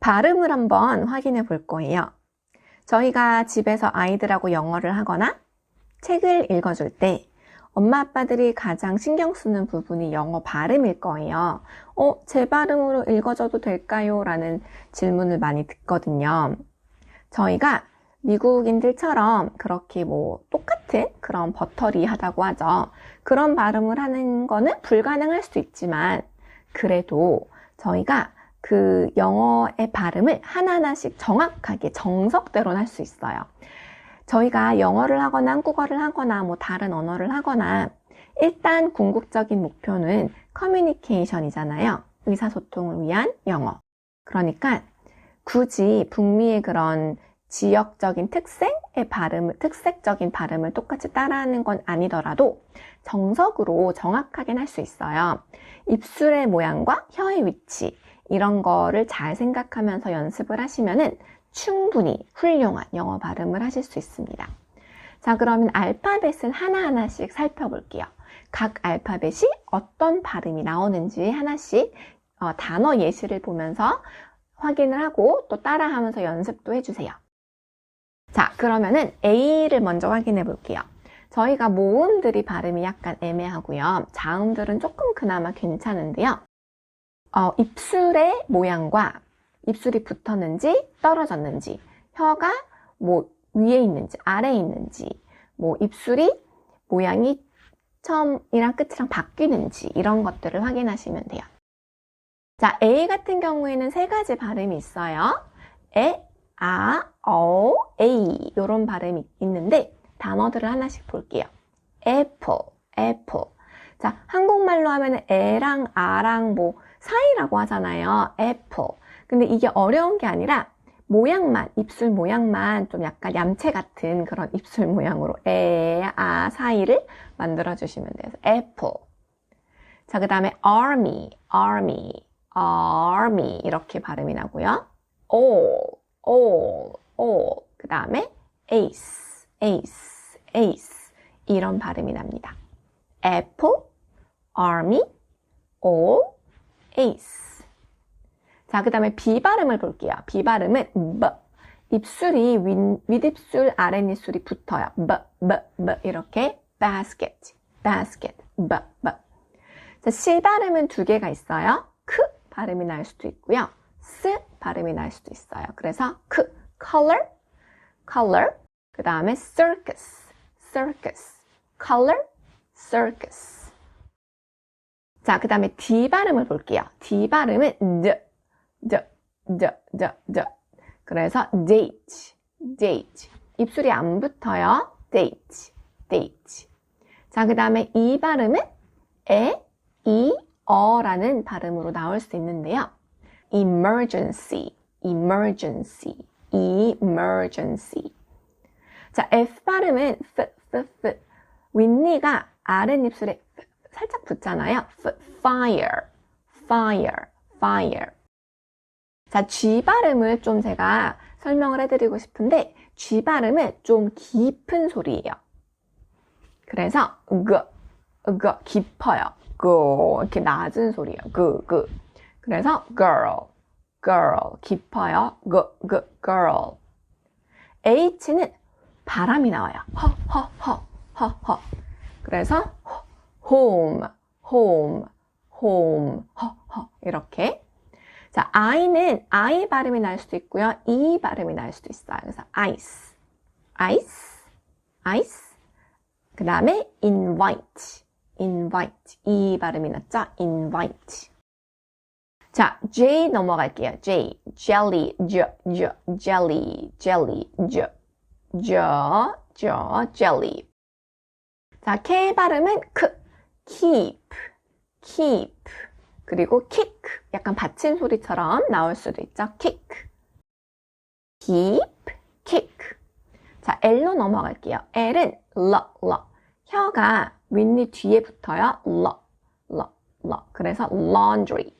발음을 한번 확인해 볼 거예요. 저희가 집에서 아이들하고 영어를 하거나 책을 읽어줄 때 엄마 아빠들이 가장 신경 쓰는 부분이 영어 발음일 거예요. 어, 제 발음으로 읽어줘도 될까요? 라는 질문을 많이 듣거든요. 저희가 미국인들처럼 그렇게 뭐 똑같은 그런 버터리 하다고 하죠. 그런 발음을 하는 거는 불가능할 수도 있지만 그래도 저희가 그 영어의 발음을 하나하나씩 정확하게 정석대로 할 수 있어요. 저희가 영어를 하거나 한국어를 하거나 뭐 다른 언어를 하거나 일단 궁극적인 목표는 커뮤니케이션이잖아요. 의사소통을 위한 영어. 그러니까 굳이 북미의 그런 지역적인 특색의 발음을, 특색적인 발음을 똑같이 따라하는 건 아니더라도 정석으로 정확하게 할 수 있어요. 입술의 모양과 혀의 위치, 이런 거를 잘 생각하면서 연습을 하시면은 충분히 훌륭한 영어 발음을 하실 수 있습니다. 자, 그러면 알파벳을 하나하나씩 살펴볼게요. 각 알파벳이 어떤 발음이 나오는지 하나씩 어, 단어 예시를 보면서 확인을 하고 또 따라하면서 연습도 해주세요. 자, 그러면은 A를 먼저 확인해 볼게요. 저희가 모음들이 발음이 약간 애매하고요. 자음들은 조금 그나마 괜찮은데요. 어, 입술의 모양과 입술이 붙었는지 떨어졌는지, 혀가 뭐 위에 있는지 아래에 있는지, 뭐 입술이 모양이 처음이랑 끝이랑 바뀌는지 이런 것들을 확인하시면 돼요. 자, A 같은 경우에는 세 가지 발음이 있어요. 에, 아, 어, 에이 이런 발음이 있는데 단어들을 하나씩 볼게요. apple, apple. 자, 한국말로 하면 에랑 아랑 뭐 사이라고 하잖아요. apple. 근데 이게 어려운 게 아니라 모양만, 입술 모양만 좀 약간 얌체 같은 그런 입술 모양으로 에, 아 사이를 만들어 주시면 돼요. apple. 자, 그 다음에 army, army, army 이렇게 발음이 나고요. all, all, all. 그 다음에 ace, ace, ace 이런 발음이 납니다. apple, army, all, ace. 자, 그 다음에 B 발음을 볼게요. B 발음은 B. 입술이 윗, 윗입술, 아랫입술이 붙어요. B, B, B. 이렇게 basket, basket, B, B. 자, C 발음은 두 개가 있어요. 크 발음이 날 수도 있고요. S 발음이 날 수도 있어요. 그래서 크, color, color. 그 다음에 circus, circus, color, circus. 자, 그 다음에 D 발음을 볼게요. D 발음은 D, D, D, D, D. 그래서 date, date. 입술이 안 붙어요. date, date. 자, 그 다음에 이 발음은 에, 이, 어라는 발음으로 나올 수 있는데요. emergency, emergency, emergency. 자, F 발음은 F, F, F. 윗니가 아랫입술에 살짝 붙잖아요. Fire, fire, fire. 자, G 발음을 좀 제가 설명을 해드리고 싶은데 G 발음은 좀 깊은 소리예요. 그래서 G, G 깊어요. G 이렇게 낮은 소리예요. G, G. 그래서 girl, girl 깊어요. G, G, girl. H는 바람이 나와요. 허, 허, 허, 허, 허. 그래서 home, home, home, 허, 허 이렇게. 자, I는 I 발음이 날 수도 있고요. E 발음이 날 수도 있어요. 그래서 ice, ice, ice. 그 다음에 invite, invite. E 발음이 났죠? invite. 자, J 넘어갈게요. J, jelly, j, j, jelly, jelly, j, j, j, jelly. 자, K 발음은 크, keep, keep. 그리고 kick, 약간 받침 소리처럼 나올 수도 있죠. kick, keep, kick. 자, L로 넘어갈게요. L은 러, 러. 혀가 윗니 뒤에 붙어요. 러, 러, 러. 그래서 laundry,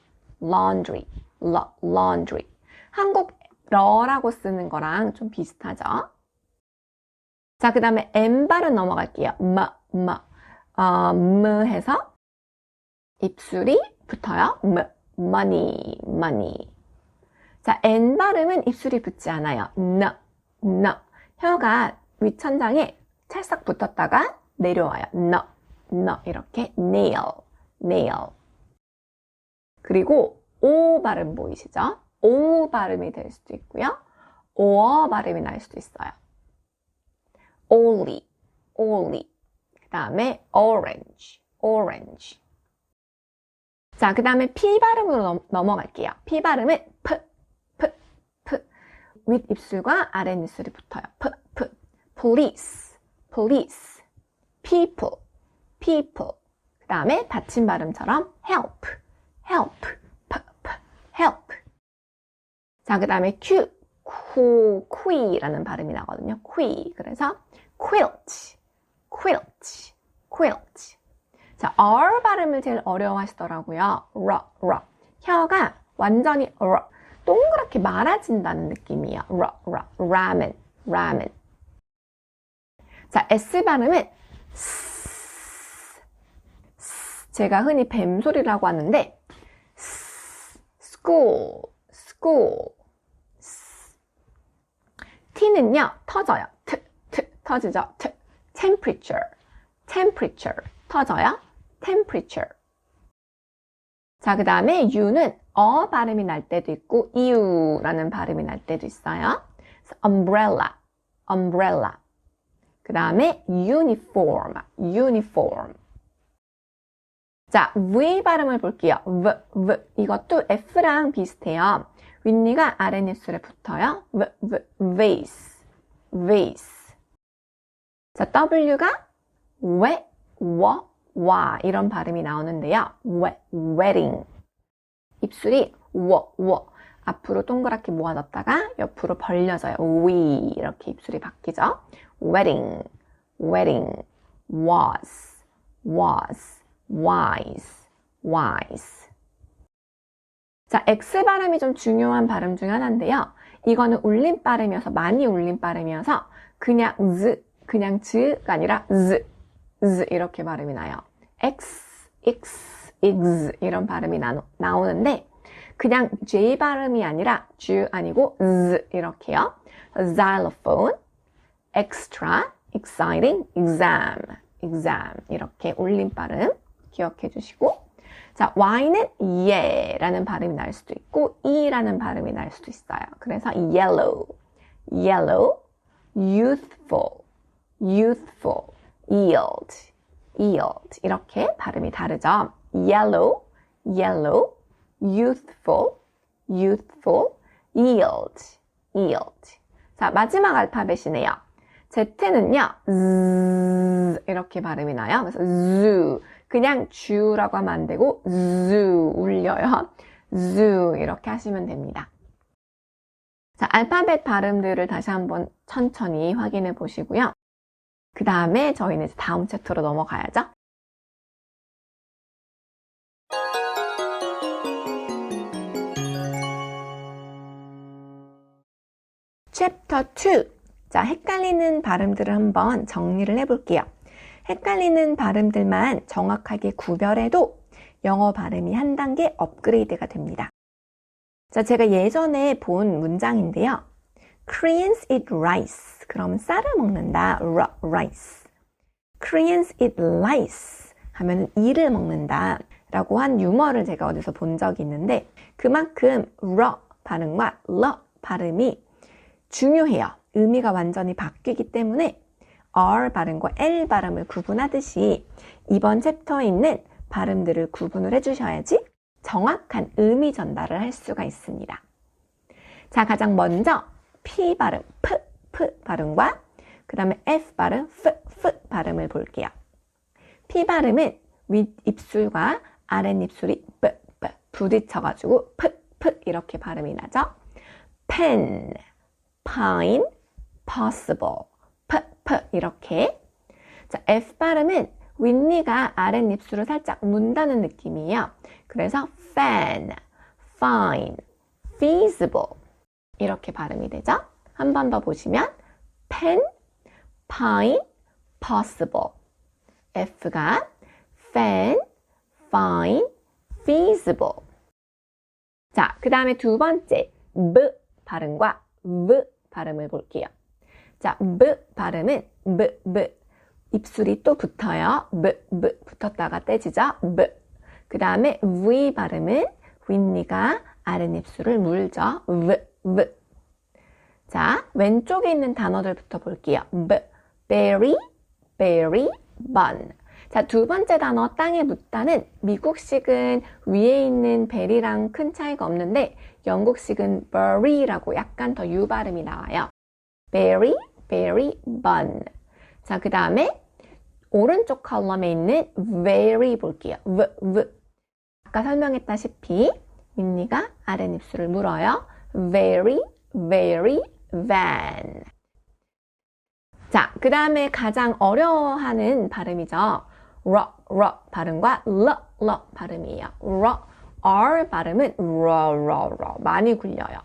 laundry, 러, laundry. 한국 러라고 쓰는 거랑 좀 비슷하죠. 자, 그 다음에 M 발음 넘어갈게요. м, м, 어, 무 해서 입술이 붙어요. M, money, money, 자, N 발음은 입술이 붙지 않아요. N, N. 혀가 윗천장에 찰싹 붙었다가 내려와요. N, N. 이렇게 nail, nail. 그리고 O 발음 보이시죠? O 발음이 될 수도 있고요. O 발음이 날 수도 있어요. only, only. 그 다음에 orange, orange. 자, 그 다음에 P 발음으로 넘, 넘어갈게요. P 발음은 P, P, P. 윗입술과 아랫입술이 붙어요. P, P. police, police. people, people. 그 다음에 닫힌 발음처럼 help, help, P, P, help. 자, 그 다음에 Q, q, qui라는 발음이 나거든요. qui. 그래서 quilt, quilt, quilt. 자, R 발음을 제일 어려워하시더라고요. R, R. 혀가 완전히 R, 동그랗게 말아진다는 느낌이에요. R, R, ramen, ramen. 자, S 발음은 S, S. 제가 흔히 뱀소리라고 하는데 S, school, school. T는요, 터져요. T, T, 터지죠. T. temperature, temperature. 터져요. temperature. 자, 그 다음에 U는 어 발음이 날 때도 있고 이유라는 발음이 날 때도 있어요. umbrella, umbrella. 그 다음에 uniform, uniform. 자, V 발음을 볼게요. V, V. 이것도 F랑 비슷해요. 윗니가 아랫입술에 붙어요. V, V, vase, vase. 자, W가 왜, 워, 와 이런 발음이 나오는데요. 왜, wedding. 입술이 워, 워. 앞으로 동그랗게 모아졌다가 옆으로 벌려져요. we 이렇게 입술이 바뀌죠. wedding, wedding, was, was, wise, wise. 자, X 발음이 좀 중요한 발음 중 하나인데요. 이거는 울림 발음이어서 많이 울림 발음이어서 그냥 z, 그냥 z가 아니라 z, z 이렇게 발음이 나요. x, x, x 이런 발음이 나, 나오는데 그냥 j 발음이 아니라 j 아니고 z 이렇게요. xylophone, extra, exciting, exam, exam 이렇게 올림 발음 기억해 주시고 자, y는 예라는 발음이 날 수도 있고 e라는 발음이 날 수도 있어요. 그래서 yellow, yellow, youthful, youthful, yield, yield 이렇게 발음이 다르죠. yellow, yellow, youthful, youthful, yield, yield. 자, 마지막 알파벳이네요. Z는요, z 이렇게 발음이 나요. 그래서 zoo, 그냥 주라고 하면 안 되고 zoo 울려요. zoo 이렇게 하시면 됩니다. 자, 알파벳 발음들을 다시 한번 천천히 확인해 보시고요. 그 다음에 저희는 이제 다음 챕터로 넘어가야죠. 챕터 2. 자, 헷갈리는 발음들을 한번 정리를 해볼게요. 헷갈리는 발음들만 정확하게 구별해도 영어 발음이 한 단계 업그레이드가 됩니다. 자, 제가 예전에 본 문장인데요. Koreans eat rice. 그럼 쌀을 먹는다. rice. Koreans eat rice. 하면 이를 먹는다. 라고 한 유머를 제가 어디서 본 적이 있는데 그만큼 r 발음과 l 발음이 중요해요. 의미가 완전히 바뀌기 때문에 R 발음과 L 발음을 구분하듯이 이번 챕터에 있는 발음들을 구분을 해주셔야지 정확한 의미 전달을 할 수가 있습니다. 자, 가장 먼저 P 발음, P, P 발음과 그 다음에 F 발음, F, F 발음을 볼게요. P 발음은 윗입술과 아랫입술이 B, B 부딪혀가지고 P, P 이렇게 발음이 나죠. pen, pine, possible, p, p 이렇게. 자, F 발음은 윗니가 아랫입술을 살짝 문다는 느낌이에요. 그래서 fan, fine, feasible 이렇게 발음이 되죠. 한 번 더 보시면 pen, pine, possible. F가 fan, fine, feasible. 자, 그 다음에 두 번째 B 발음과 V 발음을 볼게요. 자, B 발음은 B, B. 입술이 또 붙어요. B, B. 붙었다가 떼지죠? B. 그 다음에 V 발음은 윗니가 아랫입술을 물죠. V, V. 자, 왼쪽에 있는 단어들부터 볼게요. B, berry, berry, bun. 자, 두 번째 단어 땅에 묻다는 미국식은 위에 있는 베리랑 큰 차이가 없는데 영국식은 berry라고 약간 더 U 발음이 나와요. berry, berry, bun. 자, 그 다음에 오른쪽 컬럼에 있는 very 볼게요. v, v. 아까 설명했다시피 윗니가 아랫입술을 물어요. Very, very, van. 자, 그 다음에 가장 어려워하는 발음이죠. 러, 러 발음과 러, 러 발음이에요. 러, R 발음은 러, 러, 러 많이 굴려요.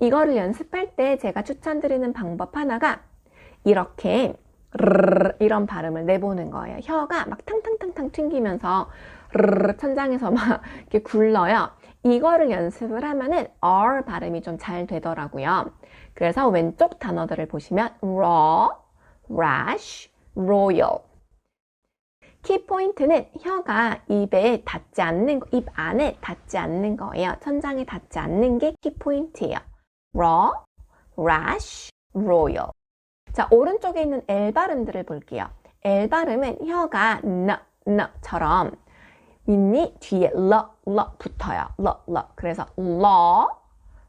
이거를 연습할 때 제가 추천드리는 방법 하나가 이렇게 이런 발음을 내보는 거예요. 혀가 막 탕탕탕탕 튕기면서 천장에서 막 이렇게 굴러요. 이거를 연습을 하면은 R 발음이 좀 잘 되더라고요. 그래서 왼쪽 단어들을 보시면 raw, rash, royal. 키 포인트는 혀가 입에 닿지 않는, 거, 입 안에 닿지 않는 거예요. 천장에 닿지 않는 게 키 포인트예요. raw, rash, royal. 자, 오른쪽에 있는 L 발음들을 볼게요. L 발음은 혀가 너, 너처럼 윗니 뒤에 러, 러 붙어요. 러, 러. 그래서 law,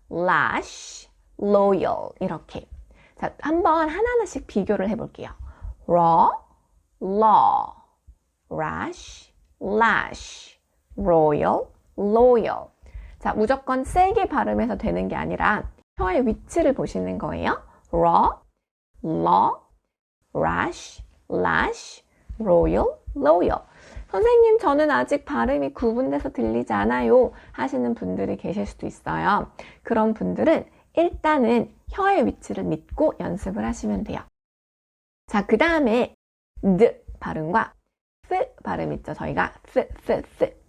lash, loyal 이렇게. 자, 한번 하나하나씩 비교를 해볼게요. raw, law, rash, lash, royal, loyal. 자, 무조건 세게 발음해서 되는 게 아니라 혀의 위치를 보시는 거예요. raw, law, rash, lash, royal, loyal. 선생님, 저는 아직 발음이 구분돼서 들리지 않아요. 하시는 분들이 계실 수도 있어요. 그런 분들은 일단은 혀의 위치를 믿고 연습을 하시면 돼요. 자, 그 다음에 드 발음과 스 발음 있죠. 저희가 스, 스, 스.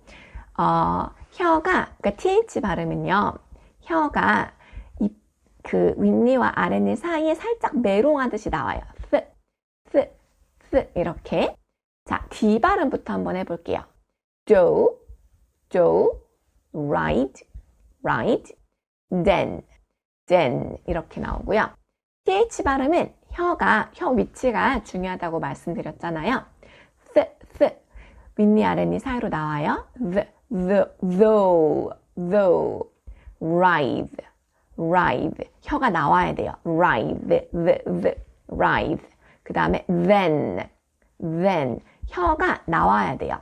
어, 혀가, 그러니까 th 발음은요. 혀가 이, 그 윗니와 아랫니 사이에 살짝 메롱하듯이 나와요. 스, 스, 스 이렇게. 자, D 발음부터 한번 해볼게요. do, do, ride, ride, then, then 이렇게 나오고요. th 발음은 혀가 혀 위치가 중요하다고 말씀드렸잖아요. th, th 윗니 아랫니 사이로 나와요. the, the, though, though, ride, ride 혀가 나와야 돼요. ride, the, the, ride 그 다음에 then, then 혀가 나와야 돼요.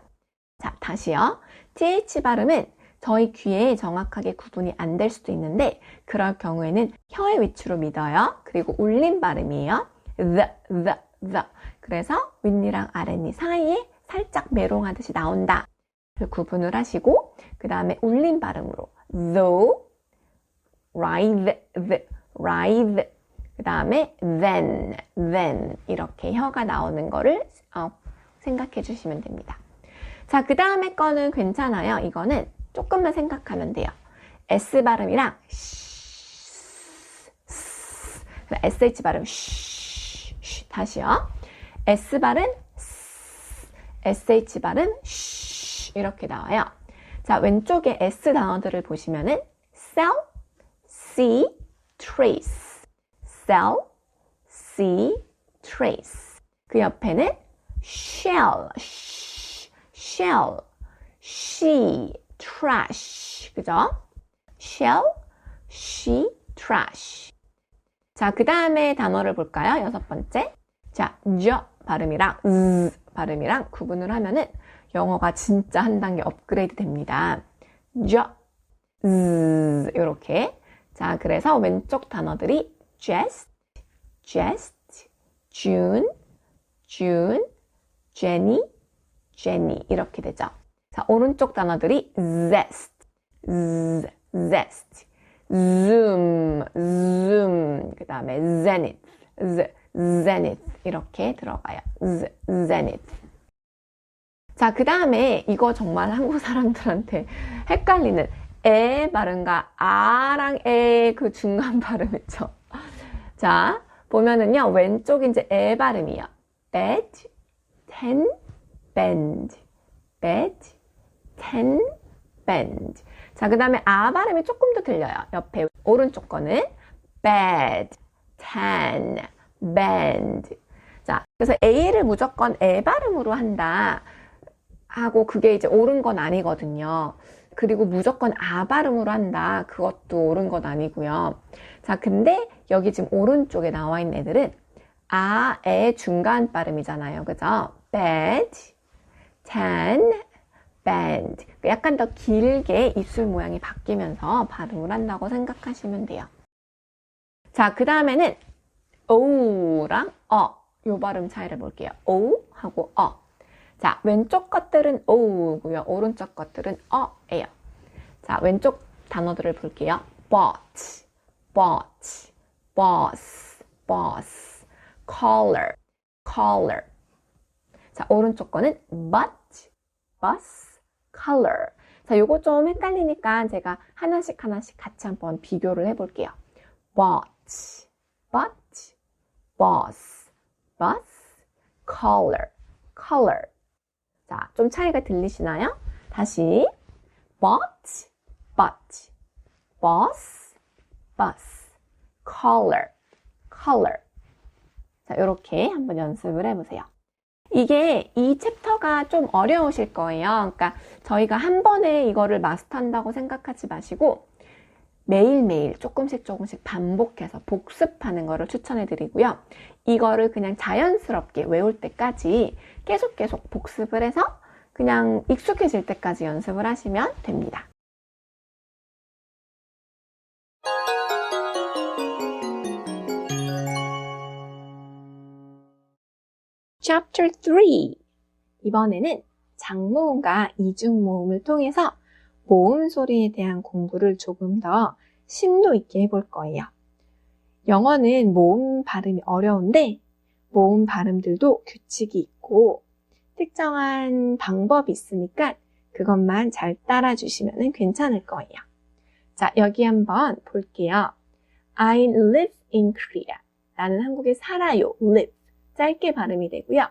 자, 다시요. th 발음은 저희 귀에 정확하게 구분이 안 될 수도 있는데 그럴 경우에는 혀의 위치로 믿어요. 그리고 울림 발음이에요. the, the, the. 그래서 윗니랑 아랫니 사이에 살짝 메롱하듯이 나온다. 그 구분을 하시고 그 다음에 울림 발음으로 though, ride, the, ride. 그 다음에 then, then 이렇게 혀가 나오는 거를 어, 생각해 주시면 됩니다. 자, 그 다음에 거는 괜찮아요. 이거는 조금만 생각하면 돼요. S 발음이랑 SH 발음 다시요. S 발음 SH 발음 쉬, 이렇게 나와요. 자, 왼쪽에 S 단어들을 보시면은 cell, see, trace, cell, see, trace. 그 옆에는 shell, shell, she, trash. 그죠? shell, she, trash. 자, 그 다음에 단어를 볼까요? 여섯 번째. 자, j 발음이랑 z 발음이랑 구분을 하면은 영어가 진짜 한 단계 업그레이드 됩니다. j, z 이렇게. 자, 그래서 왼쪽 단어들이 jest, jest, June, June, Jenny, Jenny 이렇게 되죠. 자, 오른쪽 단어들이 zest, zest, zoom, zoom, 그 다음에 zenith, z, zenith 이렇게 들어가요. z, zenith. 자, 그 다음에 이거 정말 한국 사람들한테 헷갈리는 에 발음과 아랑 에 그 중간 발음 있죠. 자, 보면은요, 왼쪽 이제 에 발음이요. bed, ten, bend, bed, ten, bend. 자, 그 다음에 아 발음이 조금 더 들려요. 옆에 오른쪽 거는 bed, ten, bend. 자, 그래서 A를 무조건 에 발음으로 한다. 하고 그게 이제 옳은 건 아니거든요. 그리고 무조건 아 발음으로 한다. 그것도 옳은 건 아니고요. 자, 근데 여기 지금 오른쪽에 나와 있는 애들은 아, 의 중간 발음이잖아요. 그죠? Bed, ten, bend. 약간 더 길게 입술 모양이 바뀌면서 발음을 한다고 생각하시면 돼요. 자, 그 다음에는 o랑 어. 요 발음 차이를 볼게요. o 하고 어. 자, 왼쪽 것들은 o고요. 오른쪽 것들은 어예요. 자, 왼쪽 단어들을 볼게요. bought, bought, boss, boss, color, color. 자, 오른쪽 거는 but, bus, color. 자, 요거 좀 헷갈리니까 제가 하나씩 하나씩 같이 한번 비교를 해볼게요. bought, but, boss, bus, color, color. 자, 좀 차이가 들리시나요? 다시 but, but, boss, bus, color, color. 자, 이렇게 한번 연습을 해보세요. 이게 이 챕터가 좀 어려우실 거예요. 그러니까 저희가 한 번에 이거를 마스터한다고 생각하지 마시고 매일매일 조금씩 조금씩 반복해서 복습하는 거를 추천해 드리고요. 이거를 그냥 자연스럽게 외울 때까지 계속 계속 복습을 해서 그냥 익숙해질 때까지 연습을 하시면 됩니다. Chapter 3 이번에는 장모음과 이중 모음을 통해서 모음 소리에 대한 공부를 조금 더 심도 있게 해볼 거예요. 영어는 모음 발음이 어려운데 모음 발음들도 규칙이 있고 특정한 방법이 있으니까 그것만 잘 따라주시면 괜찮을 거예요. 자, 여기 한번 볼게요. I live in Korea. 나는 한국에 살아요. live. 짧게 발음이 되고요.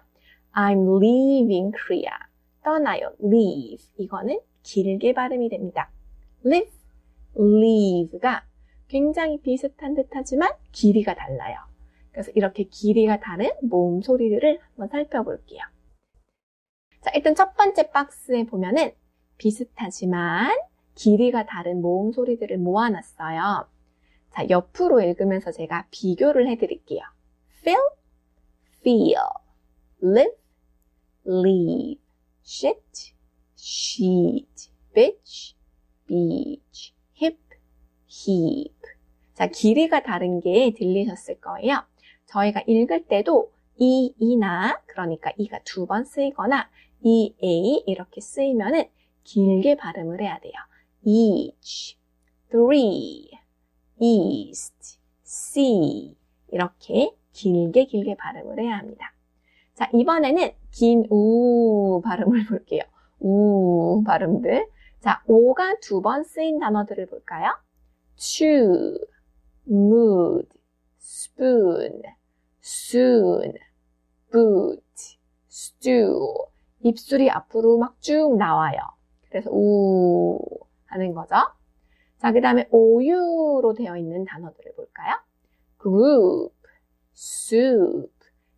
I'm leaving Korea. 떠나요. leave. 이거는 길게 발음이 됩니다. live, leave가 굉장히 비슷한 듯 하지만 길이가 달라요. 그래서 이렇게 길이가 다른 모음 소리들을 한번 살펴볼게요. 자, 일단 첫 번째 박스에 보면은 비슷하지만 길이가 다른 모음 소리들을 모아놨어요. 자, 옆으로 읽으면서 제가 비교를 해드릴게요. feel, feel, live, leave, shit, sheet, bitch, beach, hip, heap. 자, 길이가 다른 게 들리셨을 거예요. 저희가 읽을 때도 이, 이나, 그러니까 이가 두 번 쓰이거나 이, a 이렇게 쓰이면은 길게 발음을 해야 돼요. each, three, east, sea 이렇게 길게 길게 발음을 해야 합니다. 자, 이번에는 긴 우 발음을 볼게요. 우 발음들. 자, 오가 두 번 쓰인 단어들을 볼까요? chew, mood, spoon, soon, boot, stew. 입술이 앞으로 막 쭉 나와요. 그래서 우 하는 거죠. 자, 그 다음에 오유로 되어 있는 단어들을 볼까요? group, soup.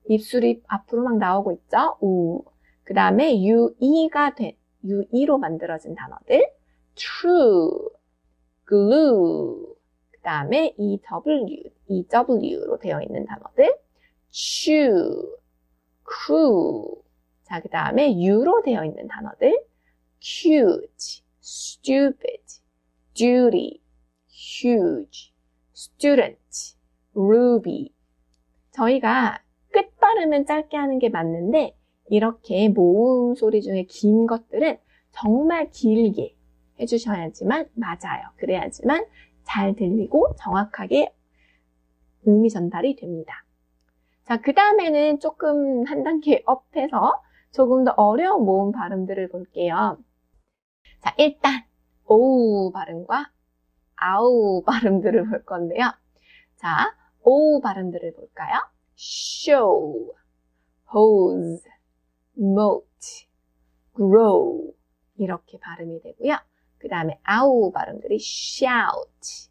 입술이 앞으로 막 나오고 있죠? 우. 그 다음에 ue가 된, ue로 만들어진 단어들. true, glue. 그 다음에 ew, ew로 되어 있는 단어들. chew, crew. 자, 그 다음에 u로 되어 있는 단어들. cute, stupid, duty, huge, student, ruby. 저희가 끝 발음은 짧게 하는 게 맞는데 이렇게 모음 소리 중에 긴 것들은 정말 길게 해주셔야지만 맞아요. 그래야지만 잘 들리고 정확하게 의미 전달이 됩니다. 자, 그 다음에는 조금 한 단계 업해서 조금 더 어려운 모음 발음들을 볼게요. 자, 일단 오우 발음과 아우 발음들을 볼 건데요. 자, 오우 발음들을 볼까요? show, hose, moat, grow 이렇게 발음이 되고요. 그 다음에 아우 발음들이 shout,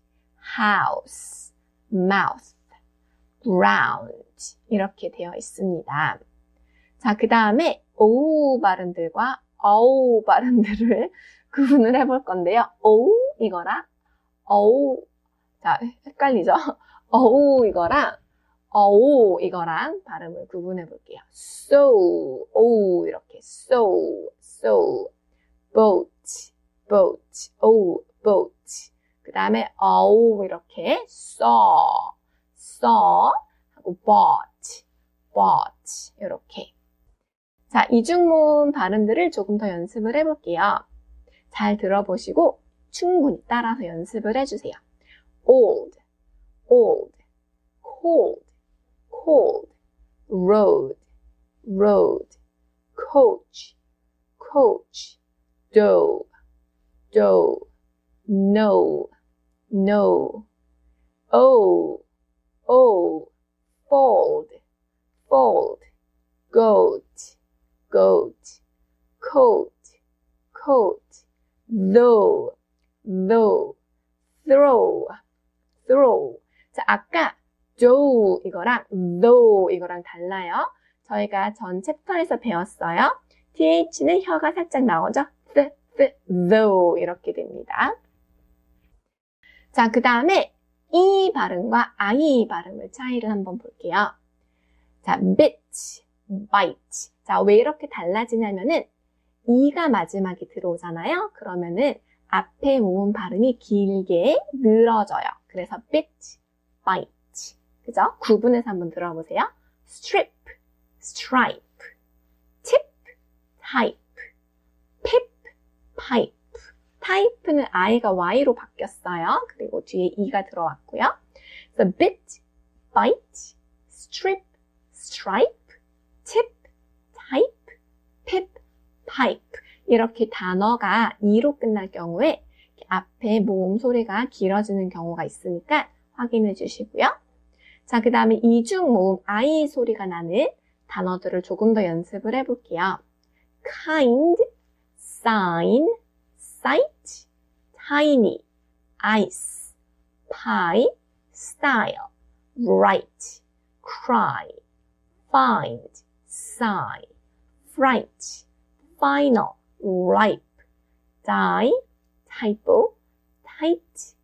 house, mouth, ground 이렇게 되어 있습니다. 자, 그 다음에 오우 발음들과 어우 발음들을 구분을 해볼 건데요. 오우 이거랑 어우 자 헷갈리죠? 어우 이거랑 어우 이거랑 발음을 구분해 볼게요. so 오 이렇게 so so boat boat 오 boat 그 다음에 어우 이렇게 saw saw 하고 bought bought 이렇게 자 이중모음 발음들을 조금 더 연습을 해볼게요. 잘 들어보시고 충분히 따라서 연습을 해주세요. old, old, cold, cold, road, road, coach, coach, dough, dough, no, no, oh, oh, fold, fold, goat, goat, coat, coat, though, though, throw, throw. 자, 아까 do 이거랑 though 이거랑 달라요. 저희가 전 챕터에서 배웠어요. th는 혀가 살짝 나오죠? th, th, though 이렇게 됩니다. 자, 그 다음에 이 발음과 I 발음을 차이를 한번 볼게요. 자, bit, bite. 자, 왜 이렇게 달라지냐면은 이가 마지막에 들어오잖아요. 그러면은 앞에 모음 발음이 길게 늘어져요. 그래서 bit, bite. 그죠? 구분해서 한번 들어보세요. strip, stripe, tip, type, pip, pipe. 타이프는 I가 Y로 바뀌었어요. 그리고 뒤에 E가 들어왔고요. 그래서 bit, bite, strip, stripe, tip, type, pip, pipe. 이렇게 단어가 E로 끝날 경우에 앞에 모음 소리가 길어지는 경우가 있으니까 확인해 주시고요. 자, 그 다음에 이중 모음 I 소리가 나는 단어들을 조금 더 연습을 해볼게요. kind, sign, sight, tiny, ice, pie, style, write, cry, find, sigh, fright, final, ripe, die, typo, tight,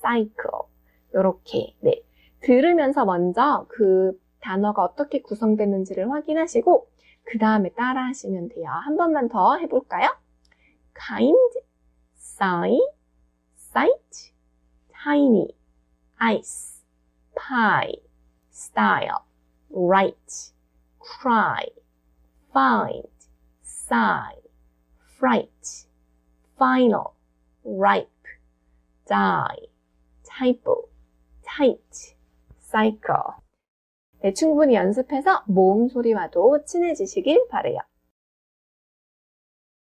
cycle. 요렇게, 네. 들으면서 먼저 그 단어가 어떻게 구성되는지를 확인하시고, 그 다음에 따라 하시면 돼요. 한 번만 더 해볼까요? kind, sigh, sight, tiny, ice, pie, style, write, cry, find, sigh, fright, final, ripe, die, typo, tight, cycle. 네, 충분히 연습해서 모음 소리와도 친해지시길 바래요.